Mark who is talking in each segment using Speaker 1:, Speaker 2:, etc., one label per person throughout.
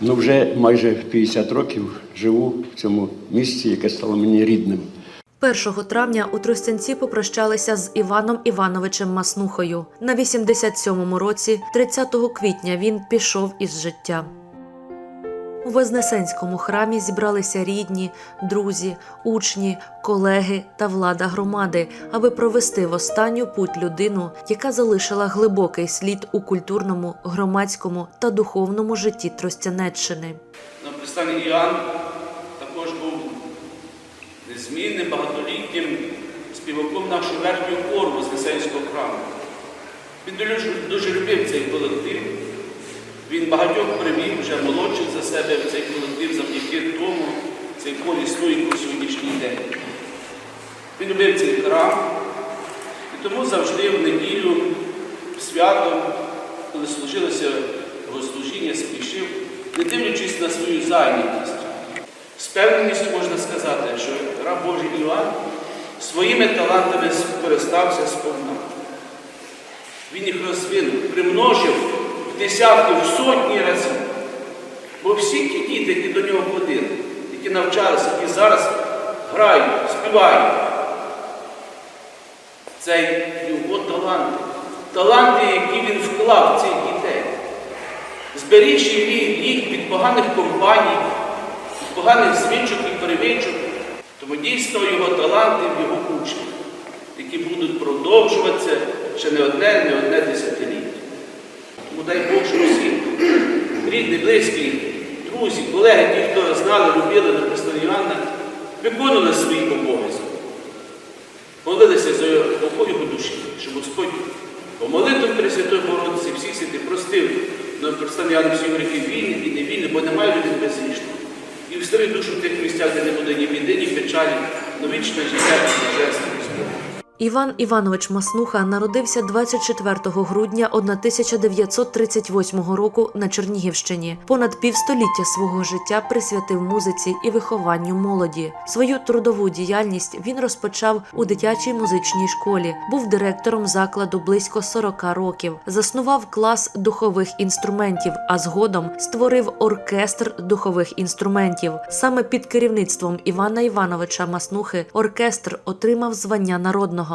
Speaker 1: Ну, вже майже 50 років живу в цьому місці, яке стало мені рідним.
Speaker 2: 1 травня у Тростянці попрощалися з Іваном Івановичем Маснухою. На 87-му році, 30 квітня, він пішов із життя. У Вознесенському храмі зібралися рідні, друзі, учні, колеги та влада громади, аби провести в останню путь людину, яка залишила глибокий слід у культурному, громадському та духовному житті Тростянеччини.
Speaker 3: На пристані Іоанн також був незмінним багатолітнім співаком нашого верхнього хору Вознесенського храму. Він дуже любив цей колектив. Він багатьох привів вже молодших за себе в цей колектив завдяки тому цей хор існує по сьогоднішній день. Він любив цей храм і тому завжди в неділю, в свято, коли служилося богослужіння, спішив, не дивлячись на свою зайнятість. З певністю можна сказати, що раб Божий Іоанн своїми талантами скористався сповна. Він їх розвинув, примножив десятки, в сотні разів. Бо всі ті діти, які до нього ходили, які навчалися, які зараз грають, співають, це його таланти. Таланти, які він вклав в цих дітей. Зберігши їх від поганих компаній, від поганих звичок і перевичок, тому дійсно його таланти в його учнях, які будуть продовжуватися ще не одне, не одне десятиліття. Тому дай Бог, щоб всі рідні, близькі, друзі, колеги, ті, хто знали, любили до Іоанна, виконували свої обов'язки. Молилися за його душі, щоб Господь по молитвам Пресвятої Богородиці всіх святих простив на представляння всіх гріхів вільних і невільних, бо немає людей безгрішного. І встави душу в тих місцях, де не буде ні біди, ні печалі, но вічне життя і Господне.
Speaker 2: Іван Іванович Маснуха народився 24 грудня 1938 року на Чернігівщині. Понад півстоліття свого життя присвятив музиці і вихованню молоді. Свою трудову діяльність він розпочав у дитячій музичній школі. Був директором закладу близько 40 років. Заснував клас духових інструментів, а згодом створив оркестр духових інструментів. Саме під керівництвом Івана Івановича Маснухи оркестр отримав звання народного.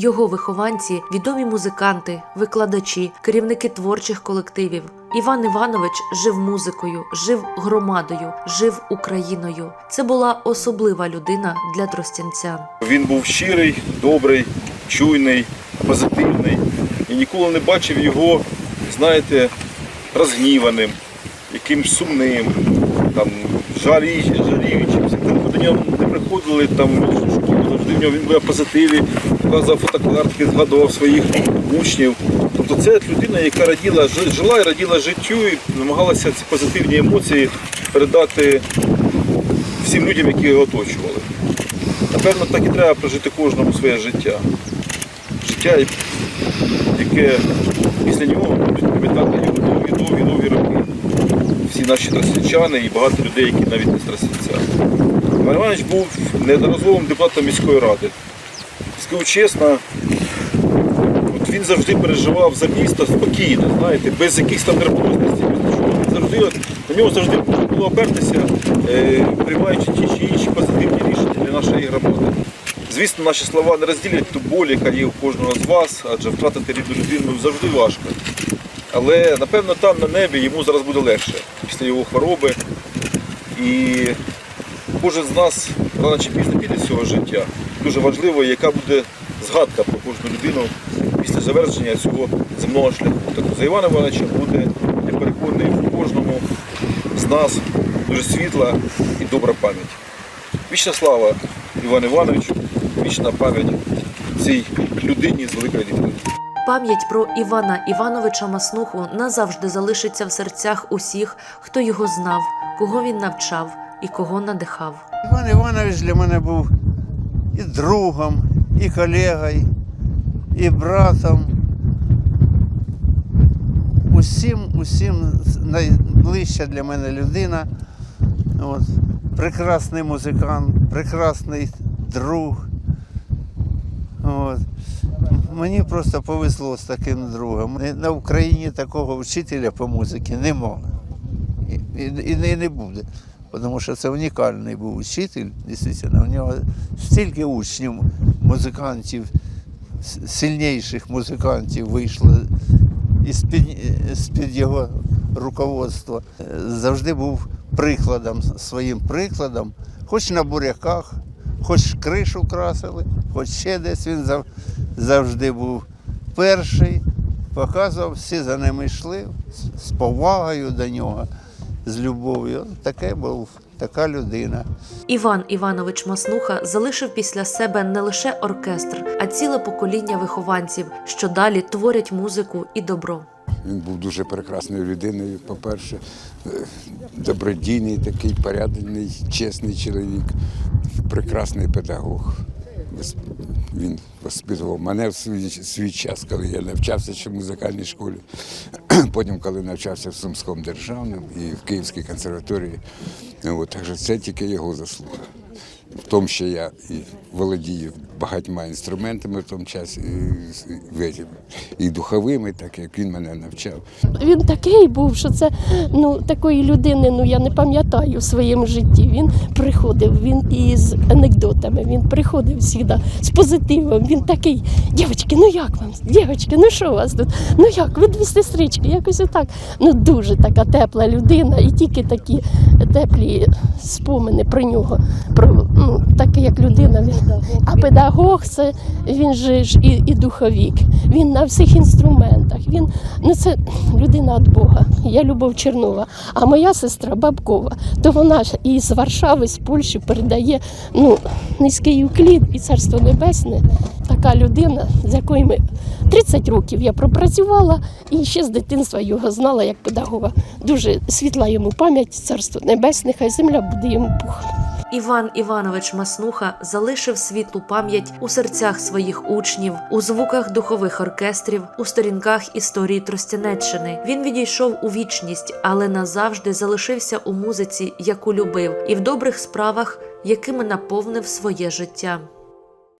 Speaker 2: Його вихованці відомі музиканти, викладачі, керівники творчих колективів. Іван Іванович жив музикою, жив громадою, жив Україною. Це була особлива людина для тростянця.
Speaker 4: Він був щирий, добрий, чуйний, позитивний. І ніколи не бачив його, знаєте, розгніваним, якимсь сумним, там, жалі, жаліючимся. Там до нього не приходили, там, завжди в нього він був позитиві, показував фотокартки, згадував своїх учнів. Тобто це людина, яка раділа, жила і раділа життю і намагалася ці позитивні емоції передати всім людям, які його оточували. Напевно, так і треба прожити кожному своє життя. Життя, яке після нього будуть пам'ятати його довгі, довгі, довгі роки. Всі наші тростянчани і багато людей, які навіть не з Тростянця. Іван Іванович був неодноразовим депутатом міської ради. Скажу чесно, от він завжди переживав за місто спокійно, знаєте, без якихось там нервозностей. Завжди, от, на нього завжди було опертися, е, приймаючи ті чи інші позитивні рішення для нашої громади. Звісно, наші слова не розділять ту боль, яка є у кожного з вас, адже втратити рідну людину завжди важко. Але напевно там на небі йому зараз буде легше після його хвороби. І кожен з нас рано чи пізно піде з цього життя. Дуже важливо, яка буде згадка про кожну людину після завершення цього земного шляху. Так за Івана Івановича буде, я переконаний, в кожному з нас дуже світла і добра пам'ять. Вічна слава Івану Івановичу, вічна пам'ять цій людині з великої літери.
Speaker 2: Пам'ять про Івана Івановича Маснуху назавжди залишиться в серцях усіх, хто його знав, кого він навчав, і кого надихав.
Speaker 5: Іван Іванович для мене був і другом, і колегою, і братом. Усім, усім найближча для мене людина. От. Прекрасний музикант, прекрасний друг. От. Мені просто повезло з таким другом. На Україні такого вчителя по музиці немає. І, і, і не буде. Тому що це унікальний був учитель, дійсно. У нього стільки учнів, музикантів, сильніших музикантів вийшло із-під, з-під його руководства. Завжди був прикладом, своїм прикладом, хоч на буряках, хоч кришу красили, хоч ще десь він завжди був перший, показував, всі за ним йшли з- з повагою до нього, з любов'ю. Таке був, така людина.
Speaker 2: Іван Іванович Маснуха залишив після себе не лише оркестр, а ціле покоління вихованців, що далі творять музику і добро.
Speaker 6: Він був дуже прекрасною людиною, по-перше, е, добродійний, такий порядний, чесний чоловік, прекрасний педагог. Він воспитував мене в свій, свій час, коли я навчався ще в музикальній школі. Потім, коли навчався в Сумському державному і в Київській консерваторії. От, так що це тільки його заслуга. В тому, що я і володію багатьма інструментами в тому часі, і, і, духовими, так як він мене навчав.
Speaker 7: Він такий був, що це ну такої людини, ну я не пам'ятаю в своєму житті. Він приходив, він із анекдотами, він приходив завжди з позитивом. Він такий, дівчатки, ну як вам? Дівчатки, ну що у вас тут? Ну як? Ви дві сестрички, якось отак. Ну дуже така тепла людина, і тільки такі теплі спомини про нього. Про ну такий як людина. А педагог це він же ж і, і духовік. Він на всіх інструментах. Він ну це людина від Бога. Я Любов Чернова. А моя сестра Бабкова, то вона ж із Варшави, з Польщі передає ну, низький уклін і царство небесне. Така людина, з якою ми 30 років я пропрацювала і ще з дитинства його знала як педагога. Дуже світла йому пам'ять, царство небесне, хай земля буде йому пухом.
Speaker 2: Іван Іванович Маснуха залишив світлу пам'ять у серцях своїх учнів, у звуках духових оркестрів, у сторінках історії Тростянеччини. Він відійшов у вічність, але назавжди залишився у музиці, яку любив, і в добрих справах, якими наповнив своє життя.